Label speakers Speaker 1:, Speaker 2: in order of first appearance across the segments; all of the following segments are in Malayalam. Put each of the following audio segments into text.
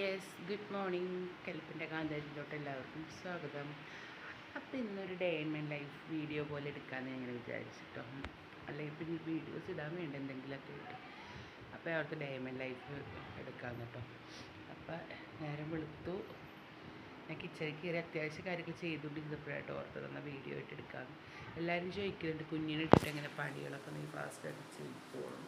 Speaker 1: യെസ് ഗുഡ് മോർണിംഗ് കെൽപ്പിന്റെ കാന്താരിയിലോട്ട് എല്ലാവർക്കും സ്വാഗതം. അപ്പോൾ ഇന്നൊരു day in my life video പോലെ എടുക്കാമെന്ന് ഞങ്ങൾ വിചാരിച്ചിട്ടോ. അല്ലെങ്കിൽ പിന്നെ വീഡിയോസ് ഇടാൻ വേണ്ട എന്തെങ്കിലുമൊക്കെ കിട്ടും അപ്പോൾ അവിടുത്തെ ഡേ ഇൻ മൈ ലൈഫ് എടുക്കാമെന്ന് കേട്ടോ. അപ്പോൾ നേരം വെളുത്തു. ഞാൻ കിച്ചണിൽ കയറി അത്യാവശ്യ കാര്യങ്ങൾ ചെയ്തുകൊണ്ടിരുന്നപ്പോഴായിട്ട് ഓർത്ത് തന്ന വീഡിയോ ആയിട്ട് എടുക്കാമെന്ന് എല്ലാവരും ചോദിക്കുന്നുണ്ട് കുഞ്ഞിനെ ഇട്ടിട്ട് എങ്ങനെ പണികളൊക്കെ നീ ഫാസ്റ്റ് ആയിട്ട് ചെയ്തോളും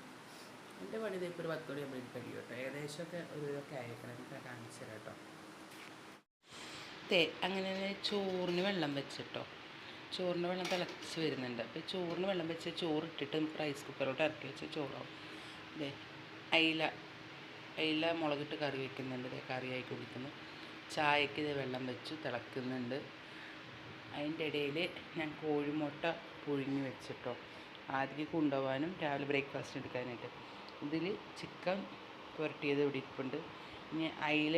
Speaker 1: എന്റെ പണി ഇപ്പോൾ ഒരു പത്ത് എനിക്ക് കഴിയും കേട്ടോ ഏകദേശമൊക്കെ ഒരു ഇതൊക്കെ ആയിരിക്കണം എനിക്ക് കാണിച്ചു തരാം കേട്ടോ തേ അങ്ങനെ ചോറിന് വെള്ളം വെച്ചിട്ടോ. ചോറിന് വെള്ളം തിളച്ച് വരുന്നുണ്ട്. അപ്പോൾ ചോറിന് വെള്ളം വെച്ച് ചോറ് ഇട്ടിട്ട് നമുക്ക് റൈസ് കുക്കറോട്ട് ഇറക്കി വെച്ച് ചോറാവും. ദേ അയില അയില മുളകിട്ട് കറി വയ്ക്കുന്നുണ്ട് ഇതേ കറി ആയി കുടിക്കുന്നു. ചായക്ക് ഇത് വെള്ളം വെച്ച് തിളക്കുന്നുണ്ട്. അതിന്റെ ഇടയിൽ ഞാൻ കോഴിമുട്ട പുഴുങ്ങി വെച്ചിട്ടോ. ആദ്യം കൊണ്ടുപോകാനും രാവിലെ ബ്രേക്ക്ഫാസ്റ്റ് എടുക്കാനായിട്ട്. ഇതിൽ ചിക്കൻ പുരട്ടിയത് ഇവിടെ ഇരിപ്പുണ്ട്. ഇനി അയില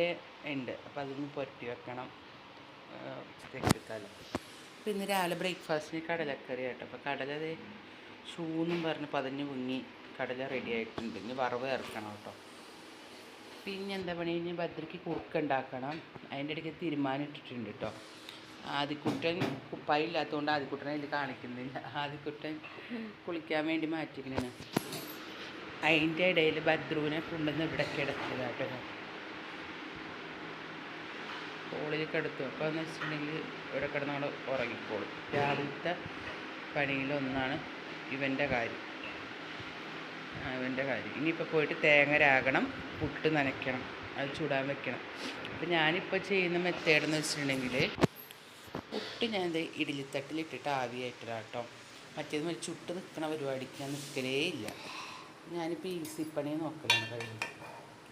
Speaker 1: ഉണ്ട്. അപ്പോൾ അതൊന്ന് പുരട്ടി വെക്കണം. ഉച്ചത്തേക്ക് എടുക്കാമല്ലോ അപ്പോൾ ഇന്ന് രാവിലെ ബ്രേക്ക്ഫാസ്റ്റിന് കടലക്കറി ആട്ടോ. അപ്പോൾ കടല അതേ ഷൂന്നും പറഞ്ഞ് പതഞ്ഞ് മുങ്ങി കടല റെഡി ആയിട്ടുണ്ട്. ഇനി വറവ് ഇറക്കണം കേട്ടോ. പിന്നെ എന്താ പണി? ഇനി ഭദ്രയ്ക്ക് കുറുക്ക ഉണ്ടാക്കണം. അതിന്റെ ഇടയ്ക്ക് തീരുമാനം ഇട്ടിട്ടുണ്ട് കേട്ടോ. ആദ്യക്കുട്ടൻ കുപ്പായി ഇല്ലാത്തതുകൊണ്ട് ആദ്യക്കുട്ടനെ അതിൽ കാണിക്കുന്നില്ല. ആദ്യക്കുട്ടൻ കുളിക്കാൻ വേണ്ടി മാറ്റിക്കണേ അതിന്റെ ഇടയിൽ ഭദ്രുവിനെ കൊണ്ടുവന്ന് ഇവിടെ ഞാൻ ഹോളിൽ കിടത്തു. അപ്പോൾ എന്ന് വെച്ചിട്ടുണ്ടെങ്കിൽ ഇവിടെ കിടന്ന് അവിടെ ഉറങ്ങിക്കോളും. രാവിലത്തെ പണിയിലൊന്നാണ് ഇവന്റെ കാര്യം. ഇവന്റെ കാര്യം. ഇനിയിപ്പോൾ പോയിട്ട് തേങ്ങ രാകണം പുട്ട് നനയ്ക്കണം അത് ചൂടാൻ വെക്കണം. അപ്പോൾ ഞാനിപ്പോൾ ചെയ്യുന്ന മെത്തേഡ് എന്ന് വെച്ചിട്ടുണ്ടെങ്കിൽ പുട്ട് ഞാൻ ഇഡ്ഡലിത്തട്ടിലിട്ടിട്ട് ആവിയായിട്ടില്ല കേട്ടോ മറ്റേത് മറ്റേ ചുട്ട് നിൽക്കണ പരിപാടിക്ക് ഞാൻ നിൽക്കലേ ഇല്ല. ഞാനിപ്പോൾ ഈസി പണി നോക്കലാണ് കഴിയുന്നത്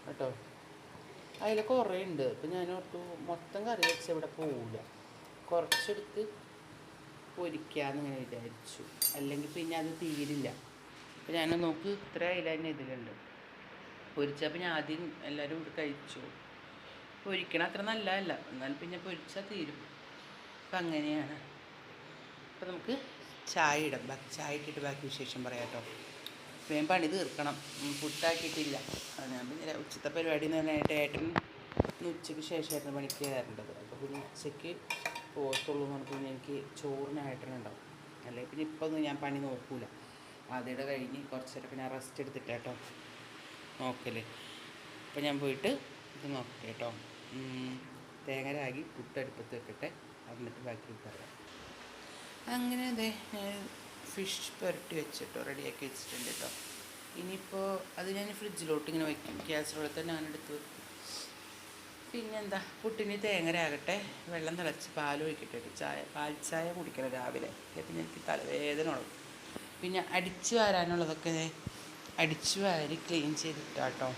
Speaker 1: കേട്ടോ? അതിൽ കുറേ ഉണ്ട്. അപ്പോൾ ഞാൻ ഓർത്തു മൊത്തം കറി വെച്ച് ഇവിടെ പോവില്ല കുറച്ചെടുത്ത് പൊരിക്കാമെന്ന് ഇങ്ങനെ വിചാരിച്ചു. അല്ലെങ്കിൽ പിന്നെ അത് തീരില്ല. അപ്പോൾ ഞാൻ നോക്ക് ഇത്ര അതിൽ തന്നെ ഇതിലുണ്ട്. പൊരിച്ചപ്പോൾ ഞാൻ ആദ്യം എല്ലാവരും ഇവിടെ കഴിച്ചു. പൊരിക്കണ അത്ര നല്ലതല്ല. എന്നാൽ പിന്നെ പൊരിച്ചാൽ തീരും. അപ്പം അങ്ങനെയാണ്. അപ്പം നമുക്ക് ചായ ഇടാം. ചായ ഇട്ടിട്ട് ബാക്കി വിശേഷം പറയാം കേട്ടോ. വേഗം പണി തീർക്കണം. പുട്ടാക്കിയിട്ടില്ല. ഞാൻ പിന്നെ ഉച്ചത്തെ പരിപാടി എന്ന് പറഞ്ഞിട്ട് ഏട്ടൻ ഉച്ചയ്ക്ക് ശേഷമായിരുന്നു പണിക്ക് കയറേണ്ടത് അപ്പോൾ പിന്നെ ഉച്ചയ്ക്ക് പോകത്തുള്ളൂ എന്ന് പറഞ്ഞപ്പോൾ എനിക്ക് ചോറിന് ഏട്ടനുണ്ടാവും അല്ലെങ്കിൽ പിന്നെ ഇപ്പോൾ ഒന്നും ഞാൻ പണി നോക്കൂല. ആദ്യയുടെ കഴിഞ്ഞ് കുറച്ച് നേരം പിന്നെ റെസ്റ്റ് എടുത്തിട്ട് കേട്ടോ. നോക്കൽ. അപ്പോൾ ഞാൻ പോയിട്ട് ഇത് നോക്കട്ടെ കേട്ടോ. തേങ്ങ രാഗി പുട്ടടുപ്പത്ത് വെക്കട്ടെ. എന്നിട്ട് ബാക്കി പറയാം. അങ്ങനെ അതെ ഫിഷ് പുരട്ടി വെച്ചിട്ടോ റെഡിയാക്കി വെച്ചിട്ടുണ്ട് കേട്ടോ ഇനിയിപ്പോൾ അത് ഞാൻ ഫ്രിഡ്ജിലോട്ട് ഇങ്ങനെ വയ്ക്കും ഗ്യാസിലൂടെ തന്നെ ഞാൻ എടുത്ത് വെക്കും. പിന്നെന്താ പുട്ടിന് തേങ്ങരാകട്ടെ വെള്ളം തിളച്ച് പാൽ ഒഴിക്കട്ടെ ചായ പാൽ ചായ കുടിക്കണം രാവിലെ. പിന്നെ എനിക്ക് തലവേദന ഉള്ളു. പിന്നെ അടിച്ചു വാരാനുള്ളതൊക്കെ അടിച്ചു വാരി ക്ലീൻ ചെയ്തിട്ടാട്ടോ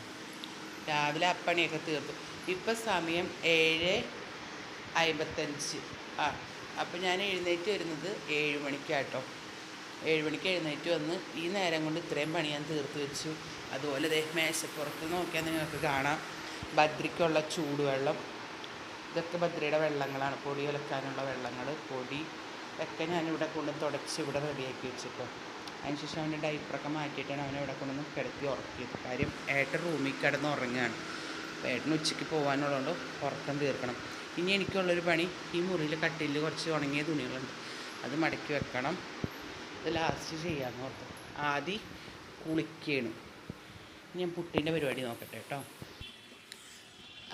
Speaker 1: രാവിലെ അപ്പണിയൊക്കെ തീർത്തു. ഇപ്പം സമയം ഏഴ് അമ്പത്തഞ്ച് ആ അപ്പം ഞാൻ എഴുന്നേറ്റ് വരുന്നത് ഏഴ് മണിക്കാട്ടോ ഏഴ് മണിക്ക് എഴുന്നേറ്റ് വന്ന് ഈ നേരം കൊണ്ട് ഇത്രയും പണി ഞാൻ തീർത്ത് വെച്ചു. അതുപോലെ ദേ മേശപ്പുറത്ത് നോക്കിയാൽ നിങ്ങൾക്ക് കാണാം. ഭദ്രയ്ക്കുള്ള ചൂടുവെള്ളം. ഇതൊക്കെ ഭദ്രയുടെ വെള്ളങ്ങളാണ്. പൊടി ഒലക്കാനുള്ള വെള്ളങ്ങൾ പൊടി ഒക്കെ ഞാനിവിടെ കൊണ്ട് തുടച്ച് ഇവിടെ റെഡിയാക്കി വെച്ചിട്ടോ. അതിനുശേഷം അവന്റെ ഡൈപ്പറൊക്കെ മാറ്റിയിട്ടാണ് അവനെ ഇവിടെ കൊണ്ടൊന്ന് കിടത്തി ഉറക്കിയത്. കാര്യം ഏട്ടൻ റൂമിൽ കിടന്ന് ഉറങ്ങുകയാണ്. അപ്പോൾ ഏട്ടന് ഉച്ചയ്ക്ക് പോകാനുള്ളതുകൊണ്ട് ഉറക്കം തീർക്കണം. ഇനി എനിക്കുള്ളൊരു പണി ഈ മുറിയിൽ കട്ടിലിൽ കുറച്ച് ഉണങ്ങിയ തുണികളുണ്ട്. അത് മടക്കി വെക്കണം. ലാസ്റ്റ് ചെയ്യാമെന്ന് ഓർത്തു. ആദ്യം കുളിക്കുകയാണ് ഞാൻ പുട്ടിന്റെ പരിപാടി നോക്കട്ടെ കേട്ടോ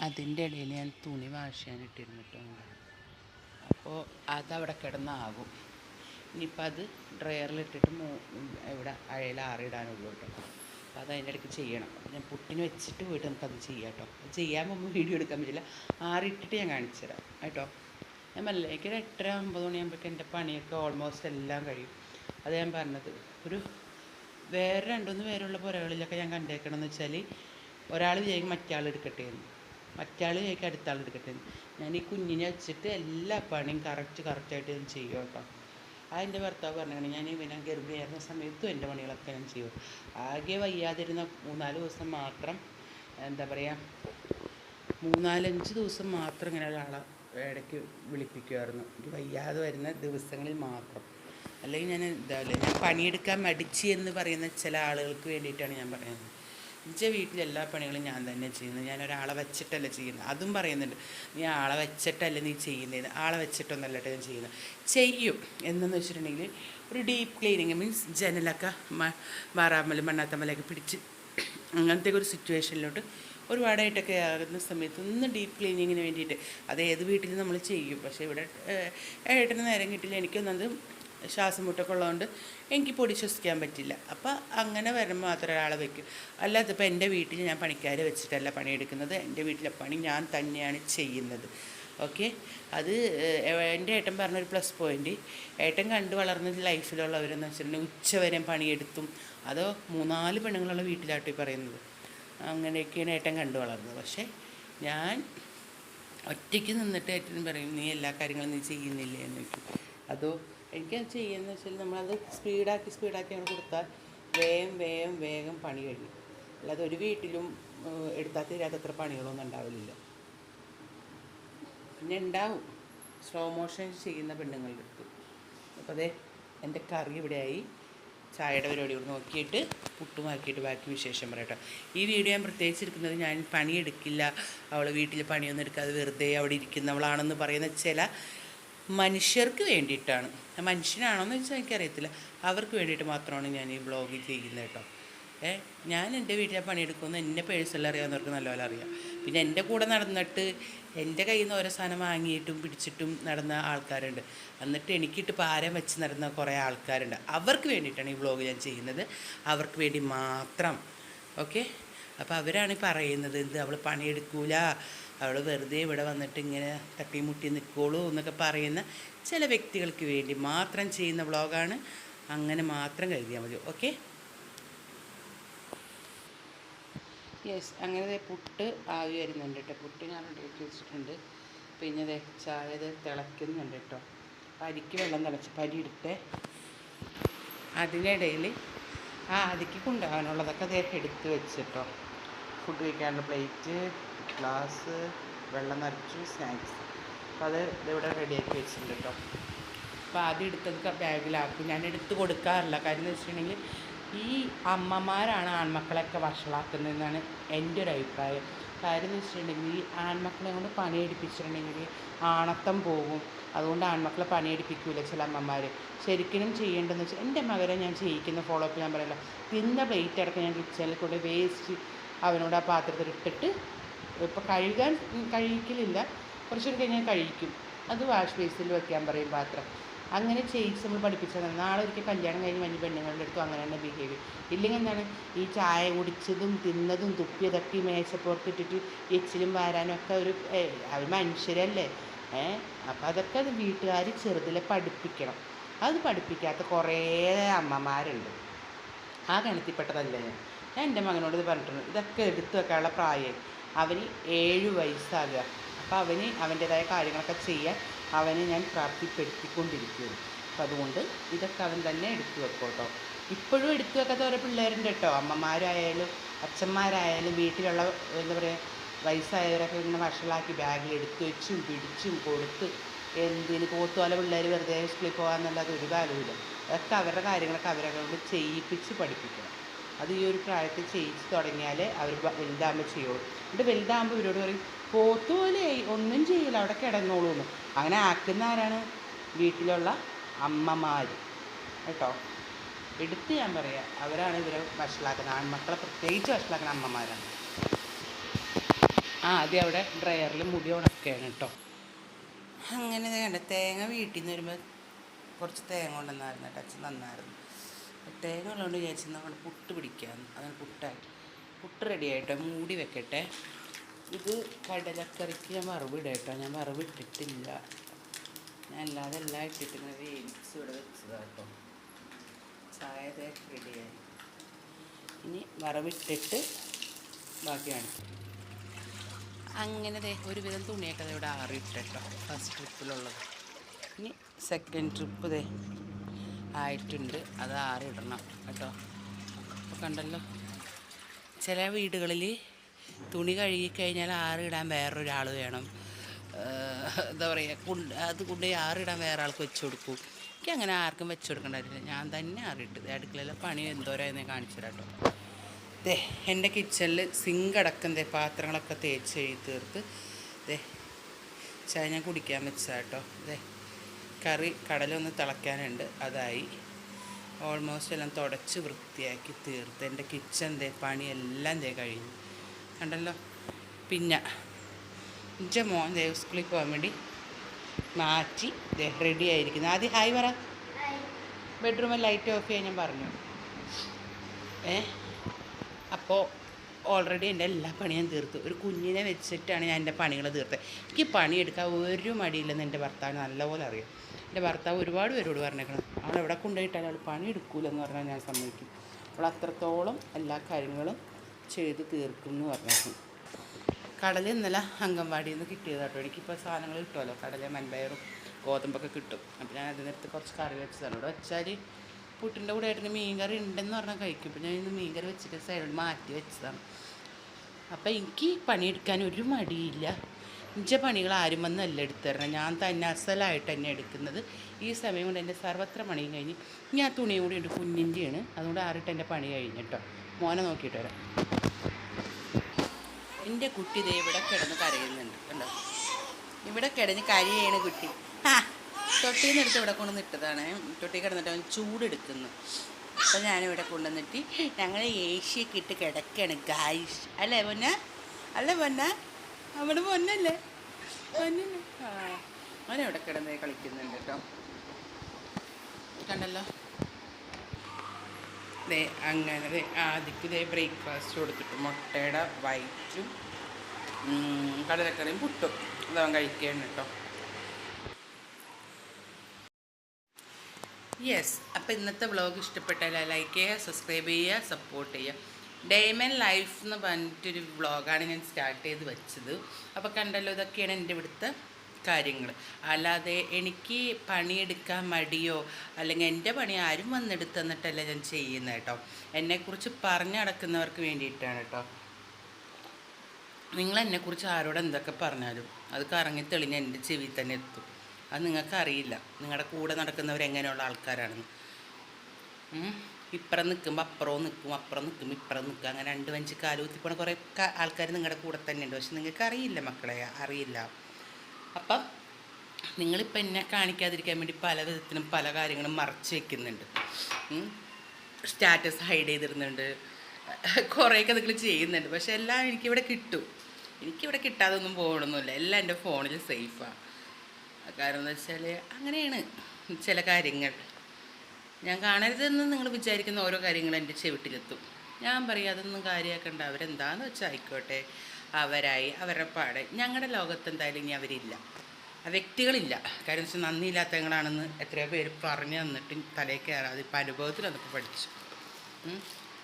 Speaker 1: അതിന്റെ ഇടയിൽ ഞാൻ തുണി വാഷ് ചെയ്യാനിട്ടിരുന്നു കേട്ടോ അപ്പോൾ അതവിടെ കിടന്നാകും. ഇനിയിപ്പോൾ അത് ഡ്രയറിലിട്ടിട്ട് മൂ ഇവിടെ അഴയിൽ ആറിടാനുള്ളൂ കേട്ടോ അപ്പോൾ അത് അതിന്റെ ഇടയ്ക്ക് ചെയ്യണം. ഞാൻ പുട്ടിന് വെച്ചിട്ട് പോയിട്ട് നമുക്കത് ചെയ്യാം കേട്ടോ അത് ചെയ്യാൻ പോകുമ്പോൾ വീഡിയോ എടുക്കാൻ പറ്റില്ല. ആറിട്ടിട്ട് ഞാൻ കാണിച്ചു തരാം. കേട്ടോ? ഞാൻ എനിക്ക് ഒരു എട്ടര ഒമ്പത് മണിയാകുമ്പോഴേക്കും എന്റെ പണിയൊക്കെ ഓൾമോസ്റ്റ് എല്ലാം കഴിയും. അത് ഞാൻ പറഞ്ഞത്. ഒരു വേറെ രണ്ടുമൂന്ന് പേരുള്ള പുരകളിലൊക്കെ ഞാൻ കണ്ടേക്കണമെന്ന് വെച്ചാൽ ഒരാൾ വിചാരിക്കും മറ്റേ ആൾ എടുക്കട്ടെ എന്ന് മറ്റേ ആൾ അടുത്ത ആൾ എടുക്കട്ടെ എന്ന് ഞാൻ ഈ കുഞ്ഞിനെ വെച്ചിട്ട് എല്ലാ പണിയും കറക്റ്റ് കറക്റ്റായിട്ട് ഞാൻ ചെയ്യും കേട്ടോ. ആ എന്റെ ഭർത്താവ് പറഞ്ഞാണ് ഞാൻ ഇവനെ ഗർഭിണിയായിരുന്ന സമയത്തും എന്റെ പണികളൊക്കെ ഞാൻ ചെയ്യും. ആകെ വയ്യാതിരുന്ന മൂന്നാൽ ദിവസം മാത്രം എന്താ പറയുക മൂന്നാലഞ്ച് ദിവസം മാത്രം ഇങ്ങനെ ഒരാളെ ഇടയ്ക്ക് വിളിപ്പിക്കുമായിരുന്നു വയ്യാതെ വരുന്ന ദിവസങ്ങളിൽ മാത്രം. അല്ലെങ്കിൽ ഞാൻ പറയുക ഞാൻ പണിയെടുക്കാൻ മടിച്ച് എന്ന് പറയുന്ന ചില ആളുകൾക്ക് വേണ്ടിയിട്ടാണ് ഞാൻ പറയുന്നത്. എന്റെ വീട്ടിലെല്ലാ പണികളും ഞാൻ തന്നെ ചെയ്യുന്നത്. ഞാൻ ഒരാളെ വെച്ചിട്ടല്ല ചെയ്യുന്നത്. അതും പറയുന്നുണ്ട് നീ ആളെ വെച്ചിട്ടല്ല നീ ചെയ്യുന്നത്. ആളെ വെച്ചിട്ടൊന്നല്ല ഞാൻ ചെയ്യുന്നത്. ചെയ്യും. എന്നെന്ന് വെച്ചിട്ടുണ്ടെങ്കിൽ ഒരു ഡീപ്പ് ക്ലീനിങ് മീൻസ് ജനലൊക്കെ മ മാറാമലും മണ്ണാത്തമ്മലൊക്കെ പിടിച്ച് അങ്ങനത്തെ ഒരു സിറ്റുവേഷനിലോട്ട് ഒരുപാടായിട്ടൊക്കെ ആകുന്ന സമയത്ത് ഒന്ന് ഡീപ്പ് ക്ലീനിങ്ങിന് വേണ്ടിയിട്ട്. അത് ഏത് വീട്ടിലും നമ്മൾ ചെയ്യും. പക്ഷേ ഇവിടെ ഏട്ടന് നേരം കിട്ടില്ല എനിക്കൊന്നത് ശ്വാസം മുട്ടൊക്കെ ഉള്ളതുകൊണ്ട് എനിക്ക് പൊടി ശ്വസിക്കാൻ പറ്റില്ല. അപ്പോൾ അങ്ങനെ വരുമ്പോൾ മാത്രം ഒരാളെ വയ്ക്കും അല്ലാതെ ഇപ്പോൾ എന്റെ വീട്ടിൽ ഞാൻ പണിക്കാരെ വെച്ചിട്ടല്ല പണിയെടുക്കുന്നത്. എന്റെ വീട്ടിലെ പണി ഞാൻ തന്നെയാണ് ചെയ്യുന്നത്. ഓക്കെ? അത് എന്റെ ഏട്ടൻ പറഞ്ഞൊരു പ്ലസ് പോയിന്റ് ഏട്ടൻ കണ്ടു വളർന്ന ലൈഫിലുള്ളവരെന്ന് വെച്ചിട്ടുണ്ടെങ്കിൽ ഉച്ചവരെ പണിയെടുത്തും. അതോ മൂന്നാൽ പെണ്ണുങ്ങളുള്ള വീട്ടിലാട്ടി പറയുന്നത്. അങ്ങനെയൊക്കെയാണ് ഏട്ടൻ കണ്ടു വളർന്നത്. പക്ഷേ ഞാൻ ഒറ്റയ്ക്ക് നിന്നിട്ട് ഏട്ടൻ പറയും നീ എല്ലാ കാര്യങ്ങളും നീ ചെയ്യുന്നില്ലേ? എന്ന് ചോദിക്കും. അതോ എനിക്ക് അത് ചെയ്യുന്ന വെച്ചാൽ നമ്മളത് സ്പീഡാക്കി സ്പീഡാക്കി നമ്മൾ കൊടുത്താൽ വേഗം വേഗം വേഗം പണി കഴിയും. അല്ലാതെ ഒരു വീട്ടിലും എടുത്താൽ തീരാത്തത്ര പണികളൊന്നും ഉണ്ടാവില്ല പിന്നെ ഉണ്ടാവും. സ്ലോ മോഷൻ ചെയ്യുന്ന പെണ്ണുങ്ങളുടെ അടുത്ത്. അപ്പോൾ അതെ എന്റെ കറി ഇവിടെയായി. ചായയുടെ പരിപാടി കൂടെ നോക്കിയിട്ട് പുട്ടുമാക്കിയിട്ട് ബാക്കി വിശേഷം പറയട്ടോ. ഈ വീഡിയോ ഞാൻ പ്രത്യേകിച്ച് എടുക്കുന്നത് ഞാൻ പണിയെടുക്കില്ല. അവൾ വീട്ടിൽ പണിയൊന്നും എടുക്കാതെ വെറുതെ അവിടെ ഇരിക്കുന്നവളാണെന്ന് പറയുന്ന ചില മനുഷ്യർക്ക് വേണ്ടിയിട്ടാണ്. മനുഷ്യനാണോന്ന് വെച്ചാൽ എനിക്കറിയത്തില്ല. അവർക്ക് വേണ്ടിയിട്ട് മാത്രമാണ് ഞാൻ ഈ ബ്ലോഗ് ചെയ്യുന്നത് കേട്ടോ. ഏ ഞാൻ എന്റെ വീട്ടിലെ പണിയെടുക്കുമെന്ന് എന്നെ പേഴ്സണൽ അറിയാവുന്നവർക്ക് നല്ലപോലെ അറിയാം. പിന്നെ എന്റെ കൂടെ നടന്നിട്ട് എന്റെ കയ്യിൽ നിന്ന് ഓരോ സാധനം വാങ്ങിയിട്ടും പിടിച്ചിട്ടും നടന്ന ആൾക്കാരുണ്ട്. എന്നിട്ട് എനിക്കിട്ട് പാരം വെച്ച് നടന്ന കുറേ ആൾക്കാരുണ്ട്. അവർക്ക് വേണ്ടിയിട്ടാണ് ഈ വ്ളോഗ് ഞാൻ ചെയ്യുന്നത്. അവർക്ക് വേണ്ടി മാത്രം. ഓക്കെ? അപ്പോൾ അവരാണ് പറയുന്നത് എന്ത് അവൾ പണിയെടുക്കൂല. അവൾ വെറുതെ ഇവിടെ വന്നിട്ട് ഇങ്ങനെ തട്ടി മുട്ടി നിൽക്കുള്ളൂ എന്നൊക്കെ പറയുന്ന ചില വ്യക്തികൾക്ക് വേണ്ടി മാത്രം ചെയ്യുന്ന വ്ളോഗാണ്. അങ്ങനെ മാത്രം കരുതിയാൽ മതി. ഓക്കെ? യെസ് അങ്ങനെ പുട്ട് ആവി വരുന്നുണ്ട് കേട്ടോ. പുട്ട് ഞാൻ റെഡിയാക്കി വെച്ചിട്ടുണ്ട്. പിന്നെ അതെ ചായ തിളയ്ക്കുന്നുണ്ട് കേട്ടോ. അരിക്ക് വെള്ളം തിളച്ച് പരി എടുത്തേ അതിനിടയിൽ ആ അതിക്ക് കൊണ്ടുപോകാനുള്ളതൊക്കെ ദേ എടുത്ത് വെച്ചിട്ടോ ഫുഡ് കഴിക്കാനുള്ള പ്ലേറ്റ് ഗ്ലാസ് വെള്ളം നിറച്ചു സ്നാക്സ് അപ്പോൾ അത് ഇതിവിടെ റെഡിയാക്കി വെച്ചിട്ടുണ്ട് കേട്ടോ അപ്പോൾ ആദ്യം എടുത്തത് ബാഗിലാക്കും. ഞാൻ എടുത്ത് കൊടുക്കാറില്ല. കാര്യം എന്ന് വെച്ചിട്ടുണ്ടെങ്കിൽ ഈ അമ്മമാരാണ് ആൺമക്കളെയൊക്കെ വഷളാക്കുന്നതെന്നാണ് എന്റെ ഒരു അഭിപ്രായം. കാര്യം എന്ന് വെച്ചിട്ടുണ്ടെങ്കിൽ ആൺമക്കളെ കൊണ്ട് പണിയെടുപ്പിച്ചിട്ടുണ്ടെങ്കിൽ ആണത്തം പോകും. അതുകൊണ്ട് ആൺമക്കളെ പണിയെടുപ്പിക്കൂല ചില അമ്മമാർ ശരിക്കും ചെയ്യേണ്ടതെന്ന് വെച്ചാൽ എന്റെ മകനെ ഞാൻ ചെയ്യിക്കുന്ന ഫോളോ അപ്പ് ഞാൻ പറയല്ലോ. തിന്ന പ്ലേറ്റ് അടക്കം ഞാൻ കിച്ചണിൽ കൊണ്ട് വേസ്റ്റ് അവനോട് ആ പാത്രത്തിൽ ഇട്ടിട്ട് ഇപ്പോൾ കഴുകാൻ കഴിയിക്കലില്ല കുറച്ചുകൂടി കഴിഞ്ഞാൽ കഴിക്കും. അത് വാഷ് ബേസിൽ വെക്കാൻ പറയും പാത്രം. അങ്ങനെ ചെയ്യിച്ച് നമ്മൾ പഠിപ്പിച്ചാൽ നാളെ ഒരിക്കൽ കല്യാണം കഴിഞ്ഞ് മഞ്ഞ് പെണ്ണുങ്ങളുടെ അടുത്തും അങ്ങനെ തന്നെ ബിഹേവ് ഇല്ലെങ്കിൽ എന്താണ്? ഈ ചായ കുടിച്ചതും തിന്നതും തുപ്പിയതൊക്കെ മേശപ്പുറത്തിട്ടിട്ട് എച്ചിലും വാരാനും ഒക്കെ ഒരു അവർ മനുഷ്യരല്ലേ? ഏഹ് അപ്പം അതൊക്കെ അത് വീട്ടുകാർ ചെറുതിലെ പഠിപ്പിക്കണം. അത് പഠിപ്പിക്കാത്ത കുറേ അമ്മമാരുണ്ട്. ആ ഗണത്തിൽപ്പെട്ടതല്ല ഞാൻ എന്റെ മകനോട് ഇത് പറഞ്ഞിട്ടുണ്ട്. ഇതൊക്കെ എടുത്തു വെക്കാനുള്ള പ്രായമായി. അവന് ഏഴ് വയസ്സാകുക. അപ്പോൾ അവന് അവന്റേതായ കാര്യങ്ങളൊക്കെ ചെയ്യാൻ അവനെ ഞാൻ പ്രാപ്തിപ്പെടുത്തിക്കൊണ്ടിരിക്കുകയാണ് അപ്പം അതുകൊണ്ട് ഇതൊക്കെ അവൻ തന്നെ എടുത്തു വെക്കും കേട്ടോ. ഇപ്പോഴും എടുത്തു വെക്കാത്ത ഓരോ പിള്ളേരുണ്ട് കേട്ടോ. അമ്മമാരായാലും അച്ഛന്മാരായാലും വീട്ടിലുള്ള എന്താ പറയുക വയസ്സായവരൊക്കെ ഇങ്ങനെ വഷളാക്കി ബാഗിൽ എടുത്തു വെച്ചും പിടിച്ചും കൊടുത്ത് എന്തിന് പോത്തുപോലെ പിള്ളേർ വെറുതെ സ്കൂളിൽ പോകാമെന്നുള്ളത് ഒരു കാലവുമില്ല അതൊക്കെ അവരുടെ കാര്യങ്ങളൊക്കെ അവരെ കൊണ്ട് ചെയ്യിപ്പിച്ച് പഠിപ്പിക്കണം. അത് ഈ ഒരു പ്രായത്തിൽ ചെയ്യിച്ച് തുടങ്ങിയാൽ അവർ വലുതാകുമ്പോൾ ചെയ്യുള്ളൂ. എന്നിട്ട് വലുതാകുമ്പോൾ ഇവരോട് പറയും പോത്തുപോലെ ഒന്നും ചെയ്യില്ല അവിടെ കിടന്നോളൂ എന്ന് അങ്ങനെ ആക്കുന്ന ആരാണ്? വീട്ടിലുള്ള അമ്മമാർ കേട്ടോ? എടുത്ത് ഞാൻ പറയാം അവരാണ് ഇവരെ വഷളാക്കുന്നത് ആൺമക്കളെ പ്രത്യേകിച്ച് വഷളാക്കുന്ന അമ്മമാരാണ്. ആദ്യം അവിടെ ഡ്രയറിൽ മുടി ഉണക്കുകയാണ് കേട്ടോ. അങ്ങനെ തേങ്ങ വീട്ടിൽ നിന്ന് വരുമ്പോൾ കുറച്ച് തേങ്ങ കൊണ്ടുവന്നായിരുന്നു കേട്ടോ അച്ഛൻ നന്നായിരുന്നു തേങ്ങ ഉള്ളതുകൊണ്ട് വിചാരിച്ചു നമ്മൾ പുട്ട് പിടിക്കാമെന്ന് അതാണ് പുട്ടായി പുട്ട് റെഡി മൂടി വെക്കട്ടെ. ഇത് കടലക്കറിക്ക് ഞാൻ വറവിടാം ഞാൻ വറവിട്ടിട്ടില്ല ഞാൻ അല്ലാതെ എല്ലാം ഇട്ടിട്ട് ഇങ്ങനെ വേവിച്ച് ഇവിടെ വെച്ചതാണ് കേട്ടോ. ചായ റെഡിയായി ഇനി വറവിട്ടിട്ട് ബാക്കിയാണ്. അങ്ങനെ ദേ ഒരുവിധം തുണിയൊക്കെ ഇവിടെ ആറിയിട്ടോ ഫസ്റ്റ് ട്രിപ്പിലുള്ളത് ഇനി സെക്കൻഡ് ട്രിപ്പ് ദേ ആയിട്ടുണ്ട്. അത് ആറിടണം കേട്ടോ. അപ്പോൾ കണ്ടല്ലോ. ചില വീടുകളിൽ തുണി കഴുകിക്കഴിഞ്ഞാൽ ആറിടാൻ വേറൊരാൾ വേണം. എന്താ പറയുക കൊണ്ട് അത് കൊണ്ട് ആറിടാൻ വേറെ ആൾക്ക് വെച്ച് കൊടുക്കും. എനിക്ക് അങ്ങനെ ആർക്കും വെച്ച് കൊടുക്കേണ്ടതില്ല ഞാൻ തന്നെ ആറിയിട്ട് അടുക്കളയിലെ പണി എന്തോരായിരുന്നു കാണിച്ചു കേട്ടോ. ദേ എന്റെ കിച്ചണിൽ സിങ്ക് അടക്കം ദേ പാത്രങ്ങളൊക്കെ തേച്ച് എഴുതി തീർത്ത് ദേ ചായ ഞാൻ കുടിക്കാൻ വെച്ചാട്ടോ ദേ. കറി കടലൊന്ന് തിളയ്ക്കാനുണ്ട്. അതായി. ഓൾമോസ്റ്റ് എല്ലാം തുടച്ച് വൃത്തിയാക്കി തീർത്ത്. എന്റെ കിച്ചൺ ദേ പണിയെല്ലാം ദേ കഴിഞ്ഞു. കണ്ടല്ലോ? പിന്നെ ഇഞ്ച മോൻ ദേ സ്കൂളിൽ പോകാൻ വേണ്ടി മാറ്റി ദേ റെഡി ആയിരിക്കുന്നു. ആദ്യം ഹായ് പറ. ബെഡ്റൂമിൽ ലൈറ്റ് ഓഫ് ചെയ്യാൻ ഞാൻ പറഞ്ഞു. ഏ? അപ്പോൾ ഓൾറെഡി എന്റെ എല്ലാ പണിയും തീർത്തു. ഒരു കുഞ്ഞിനെ വെച്ചിട്ടാണ് ഞാൻ എന്റെ പണികൾ തീർത്തത്. എനിക്ക് പണിയെടുക്കാൻ ഒരു മടിയില്ലെന്ന് എന്റെ ഭർത്താവിന് നല്ലപോലെ അറിയാം. എന്റെ ഭർത്താവ് ഒരുപാട് പേരോട് പറഞ്ഞേക്കണം. അവൾ എവിടെ കൊണ്ടുപോയിട്ടാലും അവൾ പണിയെടുക്കൂലെന്ന് പറഞ്ഞാൽ ഞാൻ സമ്മതിക്കും. അവൾ അത്രത്തോളം എല്ലാ കാര്യങ്ങളും ചെയ്ത് തീർക്കും എന്ന് പറഞ്ഞേക്കും കടല ഇന്നലെ അംഗൻവാടിയിൽ നിന്ന് കിട്ടിയതാട്ടോ. എനിക്കിപ്പോൾ സാധനങ്ങൾ കിട്ടുമല്ലോ. കടല മൺപയറും ഗോതമ്പൊക്കെ കിട്ടും. അപ്പോൾ ഞാൻ അതിനടുത്ത് കുറച്ച് കറി വെച്ചതാണ്. ഇവിടെ വെച്ചാൽ പുട്ടിന്റെ കൂടെ ആയിട്ട് മീൻ കറി ഉണ്ടെന്ന് പറഞ്ഞാൽ കഴിക്കും. അപ്പോൾ ഞാൻ ഇന്ന് മീൻ കറി വെച്ചിട്ട് സൈഡിൽ മാറ്റി വെച്ചതാണ്. അപ്പോൾ എനിക്ക് പണിയെടുക്കാൻ ഒരു മടിയില്ല. ഇഞ്ച പണികൾ ആരും വന്നല്ല എടുത്തു തരണം ഞാൻ തന്നെ അസലായിട്ട് തന്നെ എടുക്കുന്നത് ഈ സമയം കൊണ്ട് എന്റെ സർവത്ര പണിയും കഴിഞ്ഞ് ഞാൻ തുണിയും കൂടി ഉണ്ട് കുഞ്ഞിന്റെയാണ് അതുകൊണ്ട് ആറിട്ട് എന്റെ പണി കഴിഞ്ഞിട്ടോ. മോനെ നോക്കിയിട്ട് വരാം. എന്റെ കുട്ടി ദേ ഇവിടെ കിടന്ന് കരയുന്നുണ്ട്. കണ്ടോ? ഇവിടെ കിടന്ന് കരയാണ് കുട്ടി. തൊട്ടിയിൽ നിന്ന് എടുത്ത് ഇവിടെ കൊണ്ടുവന്ന് ഇട്ടതാണ്. തൊട്ടി കിടന്നിട്ട് അവൻ ചൂടെടുക്കുന്നു. അപ്പം ഞാനിവിടെ കൊണ്ടുവന്നിട്ട് ഞങ്ങൾ ഏഷ്യക്കിട്ട് കിടക്കുകയാണ്. ഗായ്സ്. അല്ലേ പൊന്ന? അല്ലേ പൊന്ന? അവിടെ പൊന്നല്ലേ? പൊന്നല്ലേ? ആ. അവനിവിടെ കിടന്ന് കളിക്കുന്നുണ്ട് കേട്ടോ. കണ്ടല്ലോ? ദേ അങ്ങനെ ദേ ആദ്യക്ക് ദേ ബ്രേക്ക്ഫാസ്റ്റ് കൊടുത്തിട്ട് മുട്ടയുടെ വൈറ്റും ഉം, കടലക്കറിയും പുട്ടും അതവൻ കഴിക്കുകയാണ് കേട്ടോ. യെസ് അപ്പോൾ ഇന്നത്തെ വ്ളോഗ് ഇഷ്ടപ്പെട്ടാൽ ലൈക്ക് ചെയ്യുക സബ്സ്ക്രൈബ് ചെയ്യുക സപ്പോർട്ട് ചെയ്യുക. ഡേമൻ ലൈഫ് എന്ന് പറഞ്ഞിട്ടൊരു വ്ളോഗാണ് ഞാൻ സ്റ്റാർട്ട് ചെയ്ത് വെച്ചത്. അപ്പോൾ കണ്ടല്ലോ ഇതൊക്കെയാണ് എന്റെ ഇവിടുത്തെ കാര്യങ്ങൾ. അല്ലാതെ എനിക്ക് പണിയെടുക്കാൻ മടിയോ അല്ലെങ്കിൽ എന്റെ പണി ആരും വന്നെടുത്ത് തന്നിട്ടല്ല ഞാൻ ചെയ്യുന്നത് കേട്ടോ. എന്നെക്കുറിച്ച് പറഞ്ഞു നടക്കുന്നവർക്ക് വേണ്ടിയിട്ടാണ് കേട്ടോ. നിങ്ങൾ എന്നെക്കുറിച്ച് ആരോട് എന്തൊക്കെ പറഞ്ഞാലും അത് കറങ്ങി തെളിഞ്ഞ് എന്റെ ചെവി തന്നെ എത്തും. അത് നിങ്ങൾക്കറിയില്ല. നിങ്ങളുടെ കൂടെ നടക്കുന്നവർ എങ്ങനെയുള്ള ആൾക്കാരാണെന്ന്. ഇപ്പുറം നിൽക്കുമ്പോൾ അപ്പുറവും നിൽക്കും അപ്പുറം നിൽക്കും ഇപ്പുറം നിൽക്കും അങ്ങനെ രണ്ട് വഞ്ചി കാലുകുത്തിപ്പോണ കുറേ ആൾക്കാർ നിങ്ങളുടെ കൂടെ തന്നെ ഉണ്ട് പക്ഷെ നിങ്ങൾക്ക് അറിയില്ല മക്കളെ അറിയില്ല. അപ്പം നിങ്ങളിപ്പോൾ എന്നെ കാണിക്കാതിരിക്കാൻ വേണ്ടി പല വിധത്തിലും പല കാര്യങ്ങളും മറച്ച് വയ്ക്കുന്നുണ്ട് സ്റ്റാറ്റസ് ഹൈഡ് ചെയ്തിരുന്നുണ്ട് കുറേയൊക്കെ നിങ്ങൾ ചെയ്യുന്നുണ്ട്. പക്ഷെ എല്ലാം എനിക്കിവിടെ കിട്ടും. എനിക്കിവിടെ കിട്ടാതൊന്നും പോകണമെന്നില്ല എല്ലാം എന്റെ ഫോണിൽ സേഫാണ് കാരണം എന്ന് വെച്ചാൽ അങ്ങനെയാണ് ചില കാര്യങ്ങൾ. ഞാൻ കാണരുതെന്ന് നിങ്ങൾ വിചാരിക്കുന്ന ഓരോ കാര്യങ്ങൾ എന്റെ ചെവിട്ടിലെത്തും. ഞാൻ പറയും അതൊന്നും കാര്യമാക്കണ്ട അവരെന്താന്ന് വെച്ചാൽ ആയിക്കോട്ടെ. അവരായി അവരുടെ പാടെ. ഞങ്ങളുടെ ലോകത്ത് എന്തായാലും ഇനി അവരില്ല. ആ വ്യക്തികളില്ല. കാര്യം വെച്ചാൽ നന്ദിയില്ലാത്തങ്ങളാണെന്ന് എത്രയോ പേര് പറഞ്ഞു തന്നിട്ട് തലയിൽ കയറാതെ ഇപ്പം അനുഭവത്തിൽ അതൊക്കെ പഠിച്ചു.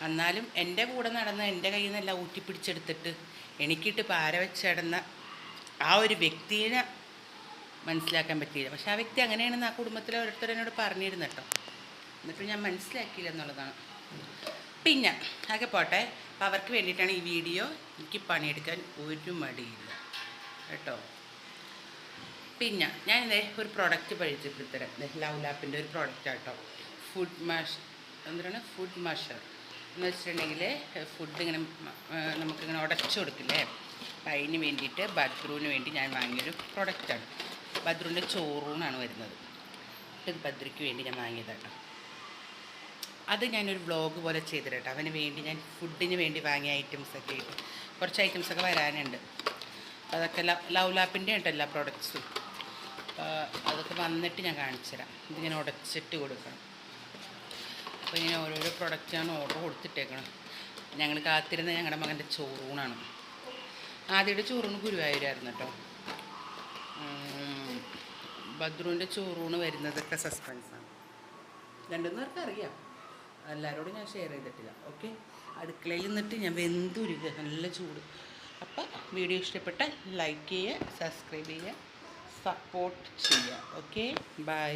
Speaker 1: എന്നാലും എന്റെ കൂടെ നടന്ന് എന്റെ കയ്യിൽ നിന്നെല്ലാം ഊറ്റിപ്പിടിച്ചെടുത്തിട്ട് എനിക്കിട്ട് പാര വെച്ചിടുന്ന ആ ഒരു വ്യക്തിനെ മനസ്സിലാക്കാൻ പറ്റിയില്ല. പക്ഷെ ആ വ്യക്തി അങ്ങനെയാണെന്ന് ആ കുടുംബത്തിലെ ഓരോരുത്തർ എന്നോട് പറഞ്ഞിരുന്നു കേട്ടോ. എന്നിട്ട് ഞാൻ മനസ്സിലാക്കിയില്ല എന്നുള്ളതാണ്. പിന്നെ ആകെ പോട്ടെ. അപ്പം അവർക്ക് വേണ്ടിയിട്ടാണ് ഈ വീഡിയോ എനിക്ക് പണിയെടുക്കാൻ ഒരു മടിയില്ല. കേട്ടോ? പിന്നെ ഞാൻ ഇതേ ഒരു പ്രോഡക്റ്റ് പരിചയപ്പെടുത്തരാം ദേ ലവ് ലാപ്പിന്റെ ഒരു പ്രോഡക്റ്റ് കേട്ടോ. ഫുഡ് മാഷ് എന്താണ് ഫുഡ് മഷർ എന്ന് വെച്ചിട്ടുണ്ടെങ്കിൽ ഫുഡ് ഇങ്ങനെ നമുക്കിങ്ങനെ ഉടച്ചു കൊടുക്കില്ലേ? അപ്പം അതിന് വേണ്ടിയിട്ട് ബദ്രൂവിന് വേണ്ടി ഞാൻ വാങ്ങിയൊരു പ്രോഡക്റ്റാണ് ബദ്രൂവിന്റെ ചോറൂണാണ് വരുന്നത്. ഇത് ബദ്രിക്ക് വേണ്ടി ഞാൻ വാങ്ങിയതാട്ടോ അത് ഞാനൊരു വ്ളോഗ് പോലെ ചെയ്തിട്ടോ അവന് വേണ്ടി ഞാൻ ഫുഡിന് വേണ്ടി വാങ്ങിയ ഐറ്റംസൊക്കെ ആയിട്ട്. കുറച്ച് ഐറ്റംസൊക്കെ വരാനുണ്ട്. അതൊക്കെ ലവ് ലാപ്പിന്റെ ഉണ്ട് എല്ലാ പ്രോഡക്ട്സും അതൊക്കെ വന്നിട്ട് ഞാൻ കാണിച്ചു തരാം. ഇതിങ്ങനെ ഉടച്ചിട്ട് കൊടുക്കണം. അപ്പോൾ ഇങ്ങനെ ഓരോരോ പ്രൊഡക്റ്റാണ് ഓർഡർ കൊടുത്തിട്ടേക്കണം. ഞങ്ങൾ കാത്തിരുന്ന ഞങ്ങളുടെ മകന്റെ ചോറൂണാണ്. ആദ്യയുടെ ചോറൂണ് ഗുരുവായൂരായിരുന്നു കേട്ടോ. ബദ്രുവിന്റെ ചോറൂണ് വരുന്നതൊക്കെ സസ്പെൻസാണ് രണ്ടുമൂന്ന് പേർക്ക് അറിയാം എല്ലാവരോടും ഞാൻ ഷെയർ ചെയ്തിട്ടില്ല. ഓക്കെ അടുക്കളയിൽ നിന്നിട്ട് ഞാൻ വെന്തുരുക നല്ല ചൂട്. അപ്പം വീഡിയോ ഇഷ്ടപ്പെട്ട ലൈക്ക് ചെയ്യുക സബ്സ്ക്രൈബ് ചെയ്യുക സപ്പോർട്ട് ചെയ്യുക. Okay bye